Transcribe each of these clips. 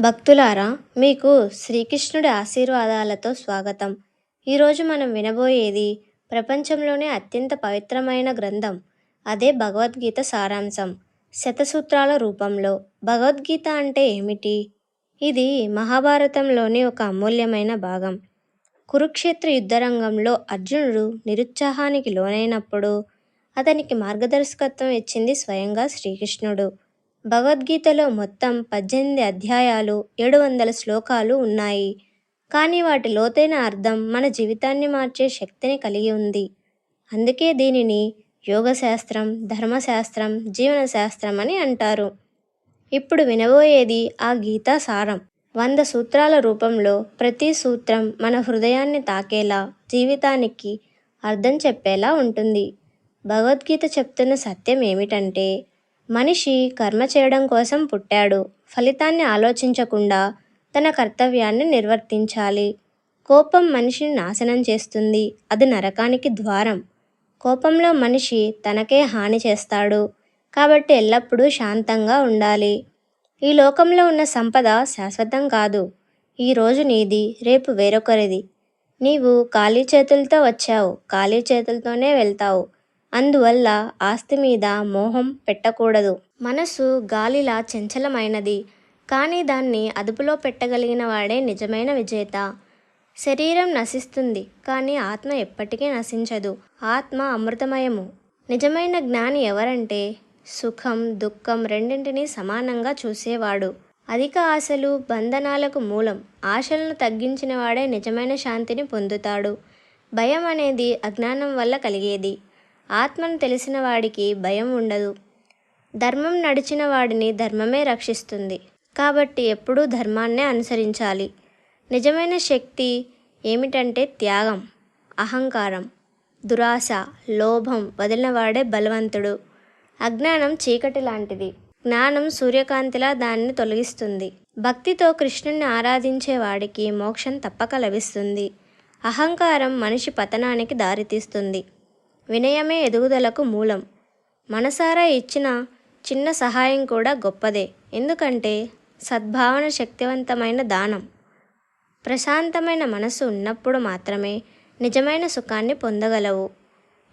భక్తులారా మీకు శ్రీకృష్ణుడి ఆశీర్వాదాలతో స్వాగతం. ఈరోజు మనం వినబోయేది ప్రపంచంలోనే అత్యంత పవిత్రమైన గ్రంథం. అదే భగవద్గీత సారాంశం. శతసూత్రాల రూపంలో. భగవద్గీత అంటే ఏమిటి? ఇది మహాభారతంలోని ఒక అమూల్యమైన భాగం. కురుక్షేత్ర యుద్ధరంగంలో అర్జునుడు నిరుత్సాహానికి లోనైనప్పుడు అతనికి మార్గదర్శకత్వం ఇచ్చింది స్వయంగా శ్రీకృష్ణుడు. భగవద్గీతలో మొత్తం పద్దెనిమిది అధ్యాయాలు ఏడు వందల శ్లోకాలు ఉన్నాయి. కానీ వాటి లోతైన అర్థం మన జీవితాన్ని మార్చే శక్తిని కలిగి ఉంది. అందుకే దీనిని యోగశాస్త్రం ధర్మశాస్త్రం జీవనశాస్త్రం అని అంటారు. ఇప్పుడు వినబోయేది ఆ గీతా సారం. వంద సూత్రాల రూపంలో ప్రతి సూత్రం మన హృదయాన్ని తాకేలా జీవితానికి అర్థం చెప్పేలా ఉంటుంది. భగవద్గీత చెప్తున్న సత్యం ఏమిటంటే మనిషి కర్మ చేయడం కోసం పుట్టాడు. ఫలితాన్ని ఆలోచించకుండా తన కర్తవ్యాన్ని నిర్వర్తించాలి. కోపం మనిషిని నాశనం చేస్తుంది. అది నరకానికి ద్వారం. కోపంలో మనిషి తనకే హాని చేస్తాడు. కాబట్టి ఎల్లప్పుడూ శాంతంగా ఉండాలి. ఈ లోకంలో ఉన్న సంపద శాశ్వతం కాదు. ఈరోజు నీది రేపు వేరొకరిది. నీవు ఖాళీ చేతులతో వచ్చావు. ఖాళీ చేతులతోనే వెళ్తావు. అందువల్ల ఆస్తి మీద మోహం పెట్టకూడదు. మనసు గాలిలా చంచలమైనది. కానీ దాన్ని అదుపులో పెట్టగలిగిన వాడే నిజమైన విజేత. శరీరం నశిస్తుంది కానీ ఆత్మ ఎప్పటికీ నశించదు. ఆత్మ అమృతమయము. నిజమైన జ్ఞాని ఎవరంటే సుఖం దుఃఖం రెండింటినీ సమానంగా చూసేవాడు. అధిక ఆశలు బంధనాలకు మూలం. ఆశలను తగ్గించిన వాడే నిజమైన శాంతిని పొందుతాడు. భయం అనేది అజ్ఞానం వల్ల కలిగేది. ఆత్మను తెలిసిన వాడికి భయం ఉండదు. ధర్మం నడిచిన వాడిని ధర్మమే రక్షిస్తుంది. కాబట్టి ఎప్పుడూ ధర్మాన్నే అనుసరించాలి. నిజమైన శక్తి ఏమిటంటే త్యాగం అహంకారం దురాశ లోభం వదిలినవాడే బలవంతుడు. అజ్ఞానం చీకటి లాంటిది. జ్ఞానం సూర్యకాంతిలా దాన్ని తొలగిస్తుంది. భక్తితో కృష్ణుణ్ణి ఆరాధించే వాడికి మోక్షం తప్పక లభిస్తుంది. అహంకారం మనిషి పతనానికి దారితీస్తుంది. వినయమే ఎదుగుదలకు మూలం. మనసారా ఇచ్చిన చిన్న సహాయం కూడా గొప్పదే. ఎందుకంటే సద్భావన శక్తివంతమైన దానం. ప్రశాంతమైన మనసు ఉన్నప్పుడు మాత్రమే నిజమైన సుఖాన్ని పొందగలవు.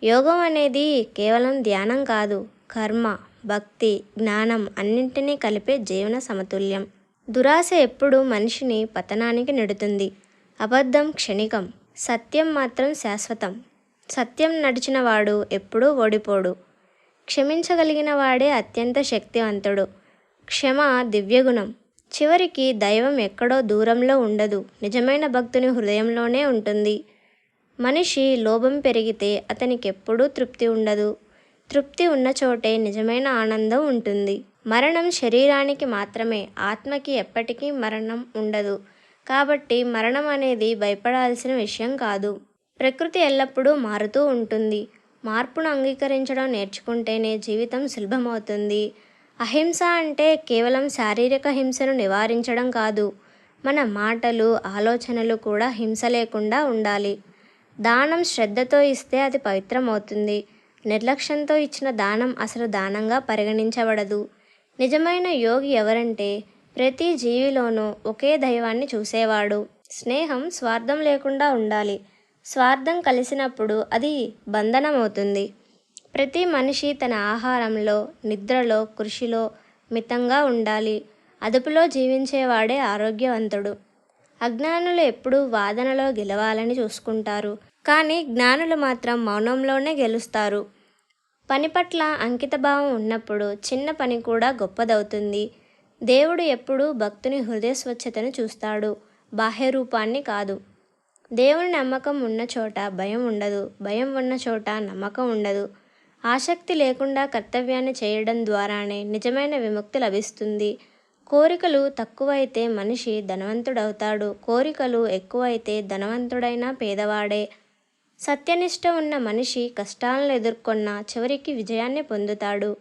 యోగం అనేది కేవలం ధ్యానం కాదు కర్మ భక్తి జ్ఞానం అన్నింటినీ కలిపే జీవన సమతుల్యం. దురాశ ఎప్పుడూ మనిషిని పతనానికి నెడుతుంది. అబద్ధం క్షణికం సత్యం మాత్రం శాశ్వతం. సత్యం నడిచిన వాడు ఎప్పుడూ ఓడిపోడు. క్షమించగలిగిన వాడే అత్యంత శక్తివంతుడు. క్షమ దివ్యగుణం. చివరికి దైవం ఎక్కడో దూరంలో ఉండదు. నిజమైన భక్తుని హృదయంలోనే ఉంటుంది. మనిషి లోభం పెరిగితే అతనికి ఎప్పుడూ తృప్తి ఉండదు. తృప్తి ఉన్న చోటే నిజమైన ఆనందం ఉంటుంది. మరణం శరీరానికి మాత్రమే ఆత్మకి ఎప్పటికీ మరణం ఉండదు. కాబట్టి మరణం అనేది భయపడాల్సిన విషయం కాదు. ప్రకృతి ఎల్లప్పుడూ మారుతూ ఉంటుంది. మార్పును అంగీకరించడం నేర్చుకుంటేనే జీవితం సులభమవుతుంది. అహింస అంటే కేవలం శారీరక హింసను నివారించడం కాదు. మన మాటలు ఆలోచనలు కూడా హింస లేకుండా ఉండాలి. దానం శ్రద్ధతో ఇస్తే అది పవిత్రమవుతుంది. నిర్లక్ష్యంతో ఇచ్చిన దానం అసలు దానంగా పరిగణించబడదు. నిజమైన యోగి ఎవరంటే ప్రతి జీవిలోనూ ఒకే దైవాన్ని చూసేవాడు. స్నేహం స్వార్థం లేకుండా ఉండాలి. స్వార్థం కలిసినప్పుడు అది బంధనమవుతుంది. ప్రతి మనిషి తన ఆహారంలో నిద్రలో కృషిలో మితంగా ఉండాలి. అదుపులో జీవించేవాడే ఆరోగ్యవంతుడు. అజ్ఞానులు ఎప్పుడూ వాదనలో గెలవాలని చూసుకుంటారు. కానీ జ్ఞానులు మాత్రం మౌనంలోనే గెలుస్తారు. పని పట్ల అంకితభావం ఉన్నప్పుడు చిన్న పని కూడా గొప్పదవుతుంది. దేవుడు ఎప్పుడూ భక్తుని హృదయ స్వచ్ఛతను చూస్తాడు. బాహ్య రూపాన్ని కాదు. దేవుని నమ్మకం ఉన్న చోట భయం ఉండదు. భయం ఉన్న చోట నమ్మకం ఉండదు. ఆసక్తి లేకుండా కర్తవ్యాన్ని చేయడం ద్వారానే నిజమైన విముక్తి లభిస్తుంది. కోరికలు తక్కువైతే మనిషి ధనవంతుడవుతాడు. కోరికలు ఎక్కువైతే ధనవంతుడైన పేదవాడే. సత్యనిష్ట ఉన్న మనిషి కష్టాలను ఎదుర్కొన్న చివరికి విజయాన్ని పొందుతాడు.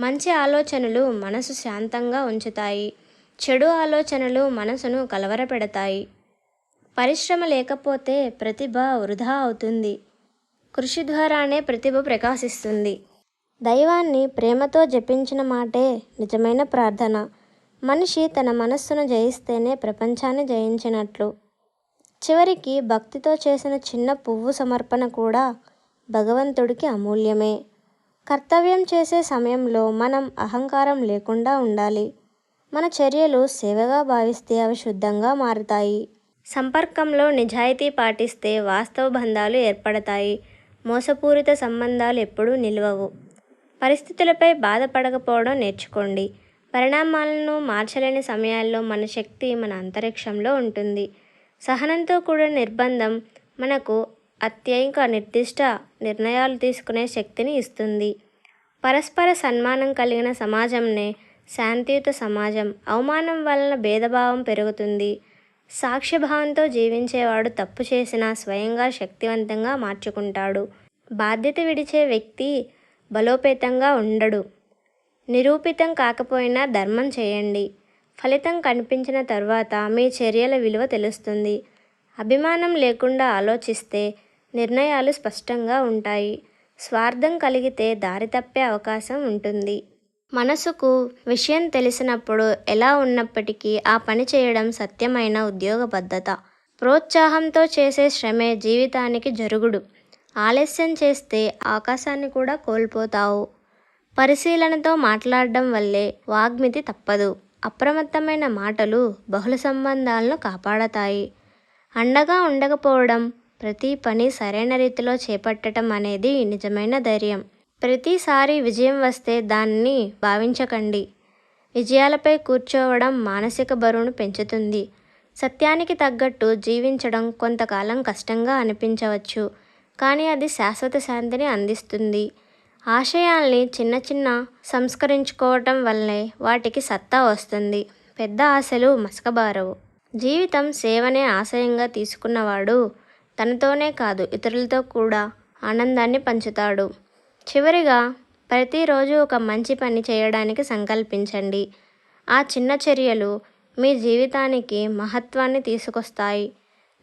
మంచి ఆలోచనలు మనసు శాంతంగా ఉంచుతాయి. చెడు ఆలోచనలు మనసును కలవరపెడతాయి. పరిశ్రమ లేకపోతే ప్రతిభ వృధా అవుతుంది. కృషి ద్వారానే ప్రతిభ ప్రకాశిస్తుంది. దైవాన్ని ప్రేమతో జపించిన మాటే నిజమైన ప్రార్థన. మనిషి తన మనస్సును జయిస్తేనే ప్రపంచాన్ని జయించినట్లు. చివరికి భక్తితో చేసిన చిన్న పువ్వు సమర్పణ కూడా భగవంతుడికి అమూల్యమే. కర్తవ్యం చేసే సమయంలో మనం అహంకారం లేకుండా ఉండాలి. మన చర్యలు సేవగా భావిస్తే అవి శుద్ధంగా మారుతాయి. సంపర్కంలో నిజాయితీ పాటిస్తే వాస్తవ బంధాలు ఏర్పడతాయి. మోసపూరిత సంబంధాలు ఎప్పుడూ నిలవవు. పరిస్థితులపై బాధపడకపోవడం నేర్చుకోండి. పరిణామాలను మార్చలేని సమయాల్లో మన శక్తి మన అంతరిక్షంలో ఉంటుంది. సహనంతో కూడిన నిర్బంధం మనకు అత్యధిక నిర్దిష్ట నిర్ణయాలు తీసుకునే శక్తిని ఇస్తుంది. పరస్పర సన్మానం కలిగిన సమాజంనే శాంతియుత సమాజం. అవమానం వలన భేదభావం పెరుగుతుంది. సాక్ష్యభావంతో జీవించేవాడు తప్పు చేసినా స్వయంగా శక్తివంతంగా మార్చుకుంటాడు. బాధ్యత విడిచే వ్యక్తి బలోపేతంగా ఉండడు. నిరూపితం కాకపోయినా ధర్మం చేయండి. ఫలితం కనిపించిన తర్వాత మీ చర్యల విలువ తెలుస్తుంది. అభిమానం లేకుండా ఆలోచిస్తే నిర్ణయాలు స్పష్టంగా ఉంటాయి. స్వార్థం కలిగితే దారి తప్పే అవకాశం ఉంటుంది. మనసుకు విషయం తెలిసినప్పుడు ఎలా ఉన్నప్పటికీ ఆ పని చేయడం సత్యమైన ఉద్యోగబద్ధత ప్రోత్సాహంతో చేసే శ్రమే జీవితానికి జరుగుడు. ఆలస్యం చేస్తే ఆకాశాన్ని కూడా కోల్పోతావు. పరిశీలనతో మాట్లాడడం వల్లే వాగ్మితి తప్పదు. అప్రమత్తమైన మాటలు బహుళ సంబంధాలను కాపాడతాయి. అండగా ఉండకపోవడం ప్రతి పని సరైన రీతిలో చేపట్టడం అనేది నిజమైన ధైర్యం. ప్రతిసారి విజయం వస్తే దాన్ని భావించకండి. విజయాలపై కూర్చోవడం మానసిక బరువును పెంచుతుంది. సత్యానికి తగ్గట్టు జీవించడం కొంతకాలం కష్టంగా అనిపించవచ్చు. కానీ అది శాశ్వత శాంతిని అందిస్తుంది. ఆశయాల్ని చిన్న చిన్న సంస్కరించుకోవటం వల్లే వాటికి సత్తా వస్తుంది. పెద్ద ఆశలు మసకబారవు. జీవితం సేవనే ఆశయంగా తీసుకున్నవాడు తనతోనే కాదు ఇతరులతో కూడా ఆనందాన్ని పంచుతాడు. చివరిగా ప్రతిరోజు ఒక మంచి పని చేయడానికి సంకల్పించండి. ఆ చిన్న చర్యలు మీ జీవితానికి మహత్వాన్ని తీసుకొస్తాయి.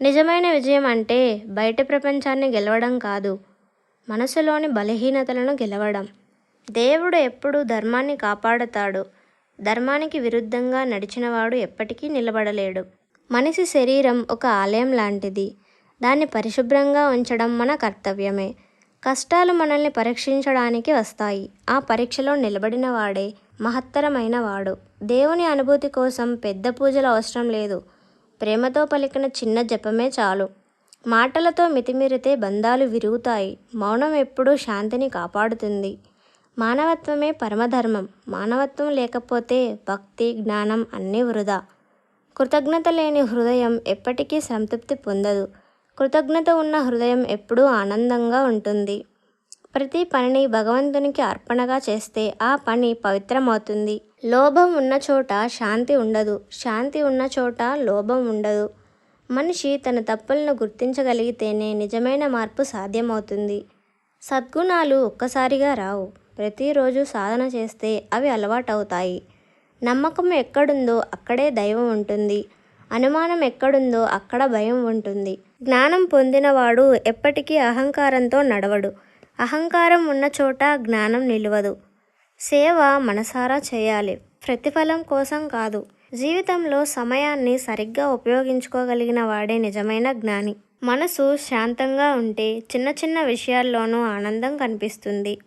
నిజమైన విజయం అంటే బయట ప్రపంచాన్ని గెలవడం కాదు మనసులోని బలహీనతలను గెలవడం. దేవుడు ఎప్పుడూ ధర్మాన్ని కాపాడుతాడు. ధర్మానికి విరుద్ధంగా నడిచినవాడు ఎప్పటికీ నిలబడలేడు. మనిషి శరీరం ఒక ఆలయం లాంటిది. దాన్ని పరిశుభ్రంగా ఉంచడం మన కర్తవ్యమే. కష్టాలు మనల్ని పరీక్షించడానికి వస్తాయి. ఆ పరీక్షలో నిలబడిన వాడే మహత్తరమైన వాడు. దేవుని అనుభూతి కోసం పెద్ద పూజలు అవసరం లేదు. ప్రేమతో పలికిన చిన్న జపమే చాలు. మాటలతో మితిమీరితే బంధాలు విరుగుతాయి. మౌనం ఎప్పుడూ శాంతిని కాపాడుతుంది. మానవత్వమే పరమధర్మం. మానవత్వం లేకపోతే భక్తి జ్ఞానం అన్నీ వృధా. కృతజ్ఞత లేని హృదయం ఎప్పటికీ సంతృప్తి పొందదు. కృతజ్ఞత ఉన్న హృదయం ఎప్పుడూ ఆనందంగా ఉంటుంది. ప్రతి పనిని భగవంతునికి అర్పణగా చేస్తే ఆ పని పవిత్రమవుతుంది. లోభం ఉన్న చోట శాంతి ఉండదు. శాంతి ఉన్న చోట లోభం ఉండదు. మనిషి తన తప్పులను గుర్తించగలిగితేనే నిజమైన మార్పు సాధ్యమవుతుంది. సద్గుణాలు ఒక్కసారిగా రావు. ప్రతిరోజు సాధన చేస్తే అవి అలవాటవుతాయి. నమ్మకం ఎక్కడుందో అక్కడే దైవం ఉంటుంది. అనుమానం ఎక్కడుందో అక్కడ భయం ఉంటుంది. జ్ఞానం పొందినవాడు ఎప్పటికీ అహంకారంతో నడవడు. అహంకారం ఉన్న చోట జ్ఞానం నిలవదు. సేవ మనసారా చేయాలి. ప్రతిఫలం కోసం కాదు. జీవితంలో సమయాన్ని సరిగ్గా ఉపయోగించుకోగలిగిన వాడే నిజమైన జ్ఞాని. మనసు శాంతంగా ఉంటే చిన్న చిన్న విషయాల్లోనూ ఆనందం కనిపిస్తుంది.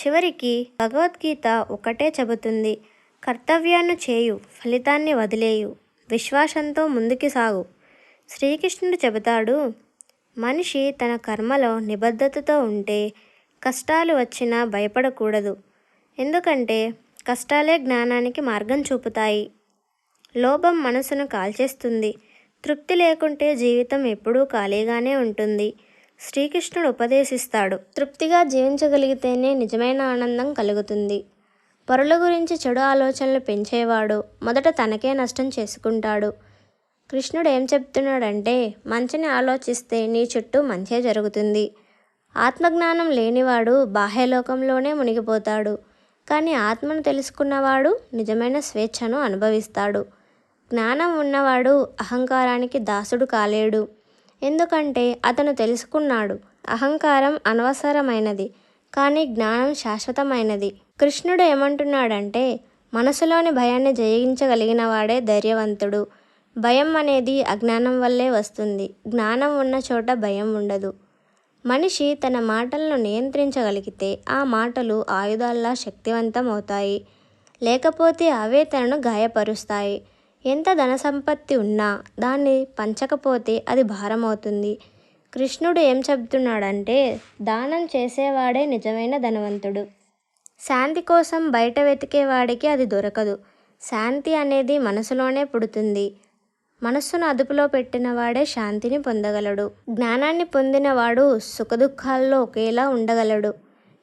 చివరికి భగవద్గీత ఒకటే చెబుతుంది. కర్తవ్యాన్ని చేయు ఫలితాన్ని వదిలేయు. విశ్వాసంతో ముందుకు సాగు. శ్రీకృష్ణుడు చెబుతాడు మనిషి తన కర్మలో నిబద్ధతతో ఉంటే కష్టాలు వచ్చినా భయపడకూడదు. ఎందుకంటే కష్టాలే జ్ఞానానికి మార్గం చూపుతాయి. లోభం మనసును కాల్చేస్తుంది. తృప్తి లేకుంటే జీవితం ఎప్పుడూ ఖాళీగానే ఉంటుంది. శ్రీకృష్ణుడు ఉపదేశిస్తాడు తృప్తిగా జీవించగలిగితేనే నిజమైన ఆనందం కలుగుతుంది. పరుల గురించి చెడు ఆలోచనలు పెంచేవాడు. మొదట తనకే నష్టం చేసుకుంటాడు. కృష్ణుడు ఏం చెప్తున్నాడంటే మంచిని ఆలోచిస్తే నీ చుట్టూ మంచే జరుగుతుంది. ఆత్మజ్ఞానం లేనివాడు బాహ్యలోకంలోనే మునిగిపోతాడు. కానీ ఆత్మను తెలుసుకున్నవాడు నిజమైన స్వేచ్ఛను అనుభవిస్తాడు. జ్ఞానం ఉన్నవాడు అహంకారానికి దాసుడు కాలేడు. ఎందుకంటే అతను తెలుసుకున్నాడు అహంకారం అనవసరమైనది కానీ జ్ఞానం శాశ్వతమైనది. కృష్ణుడు ఏమంటున్నాడంటే మనసులోని భయాన్ని జయించగలిగిన వాడే ధైర్యవంతుడు. భయం అనేది అజ్ఞానం వల్లే వస్తుంది. జ్ఞానం ఉన్న చోట భయం ఉండదు. మనిషి తన మాటలను నియంత్రించగలిగితే ఆ మాటలు ఆయుధాల్లా శక్తివంతం అవుతాయి లేకపోతే అవే తనను గాయపరుస్తాయి. ఎంత ధన సంపత్తి ఉన్నా దాన్ని పంచకపోతే అది భారం అవుతుంది కృష్ణుడు ఏం చెబుతున్నాడంటే దానం చేసేవాడే నిజమైన ధనవంతుడు. శాంతి కోసం బయట వెతికేవాడికి అది దొరకదు. శాంతి అనేది మనసులోనే పుడుతుంది. మనస్సును అదుపులో పెట్టిన వాడే శాంతిని పొందగలడు. జ్ఞానాన్ని పొందినవాడు సుఖదుఖాల్లో ఒకేలా ఉండగలడు.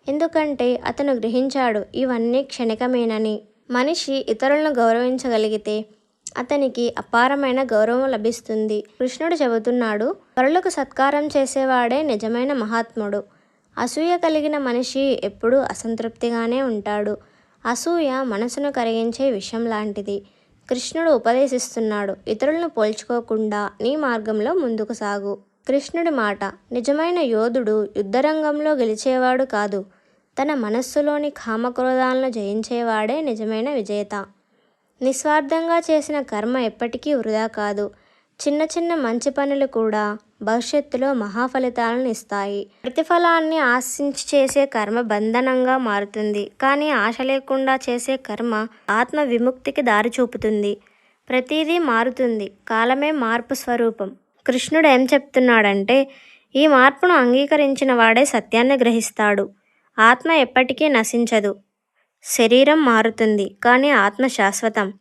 ఎందుకంటే అతను గ్రహించాడు ఇవన్నీ క్షణికమేనని. మనిషి ఇతరులను గౌరవించగలిగితే అతనికి అపారమైన గౌరవం లభిస్తుంది. కృష్ణుడు చెబుతున్నాడు పరులకు సత్కారం చేసేవాడే నిజమైన మహాత్ముడు. అసూయ కలిగిన మనిషి ఎప్పుడూ అసంతృప్తిగానే ఉంటాడు. అసూయ మనసును కరిగించే విషం లాంటిది. కృష్ణుడు ఉపదేశిస్తున్నాడు ఇతరులను పోల్చుకోకుండా నీ మార్గంలో ముందుకు సాగు కృష్ణుడి మాట నిజమైన యోధుడు యుద్ధరంగంలో గెలిచేవాడు కాదు. తన మనస్సులోని కామక్రోధాలను జయించేవాడే నిజమైన విజేత. నిస్వార్థంగా చేసిన కర్మ ఎప్పటికీ వృధా కాదు. చిన్న చిన్న మంచి పనులు కూడా భవిష్యత్తులో మహాఫలితాలను ఇస్తాయి. ప్రతిఫలాన్ని ఆశించి చేసే కర్మ బంధనంగా మారుతుంది. కానీ ఆశ లేకుండా చేసే కర్మ ఆత్మ విముక్తికి దారి చూపుతుంది. ప్రతిదీ మారుతుంది. కాలమే మార్పు స్వరూపం. కృష్ణుడు ఏం చెప్తున్నాడంటే ఈ మార్పును అంగీకరించిన వాడే సత్యాన్ని గ్రహిస్తాడు. ఆత్మ ఎప్పటికీ నశించదు. శరీరం మారుతుంది. కానీ ఆత్మ శాశ్వతం.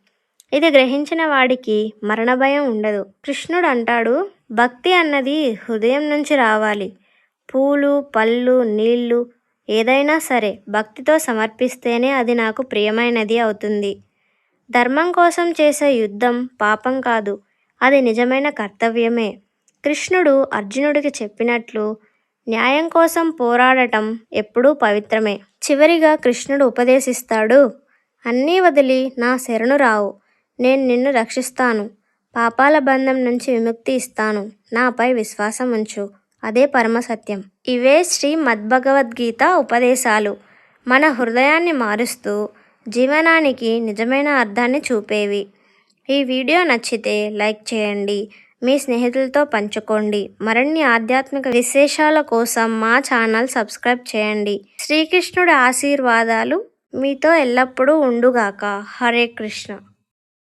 ఇది గ్రహించిన వాడికి మరణ భయం ఉండదు. కృష్ణుడు అంటాడు భక్తి అన్నది హృదయం నుంచి రావాలి. పూలు పళ్ళు నీళ్ళు ఏదైనా సరే భక్తితో సమర్పిస్తేనే అది నాకు ప్రియమైనది అవుతుంది. ధర్మం కోసం చేసే యుద్ధం పాపం కాదు అది నిజమైన కర్తవ్యమే. కృష్ణుడు అర్జునుడికి చెప్పినట్లు న్యాయం కోసం పోరాడటం ఎప్పుడూ పవిత్రమే. చివరిగా కృష్ణుడు ఉపదేశిస్తాడు అన్నీ వదిలి నా శరణు రావు నేను నిన్ను రక్షిస్తాను. పాపాల బంధం నుంచి విముక్తి ఇస్తాను. నాపై విశ్వాసం ఉంచు. అదే పరమసత్యం ఇవే శ్రీ మద్భగవద్గీత ఉపదేశాలు. మన హృదయాన్ని మారుస్తూ జీవనానికి నిజమైన అర్థాన్ని చూపేవి. ఈ వీడియో నచ్చితే లైక్ చేయండి. మీ స్నేహితులతో పంచుకోండి. మరిన్ని ఆధ్యాత్మిక విశేషాల కోసం మా ఛానల్ సబ్స్క్రైబ్ చేయండి. శ్రీకృష్ణుడి ఆశీర్వాదాలు మీతో ఎల్లప్పుడూ ఉండుగాక. హరే కృష్ణ.